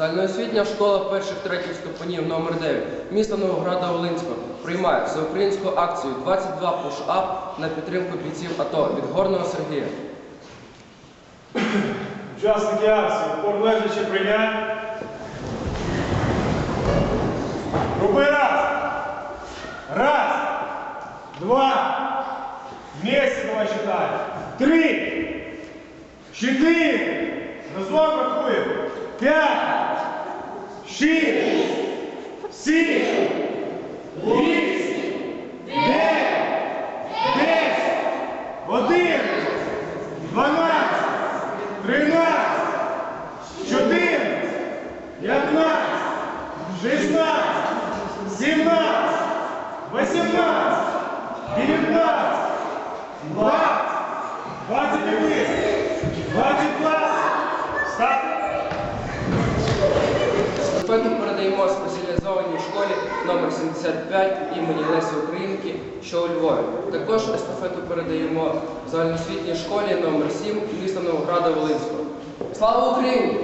Загальноосвітня школа перших третіх ступенів номер 9 міста Новограда Волинського приймає всеукраїнську акцію 22 push-up на підтримку бійців АТО від Горного Сергія. Учасники акції, опор лежачи прийнять. Руби раз. Раз. Два. Вместе давай считаем. Три. Четыре. Разом рахуем. Пять. Шесть. Семь. Вісім. Дев'ять. Десять. Одинадцять. Дванадцять. Тринадцять, чотирнадцять, п'ятнадцять, шістнадцять, сімнадцять, вісімнадцять, дев'ятнадцять, двадцять, двадцять один, двадцять два. Старт. Естафету передаємо спеціалізованій школі номер 75 імені Лесі Українки, що у Львові. Також естафету передаємо в загальноосвітній школі номер 7 міста Новограда Волинського. Слава Україні!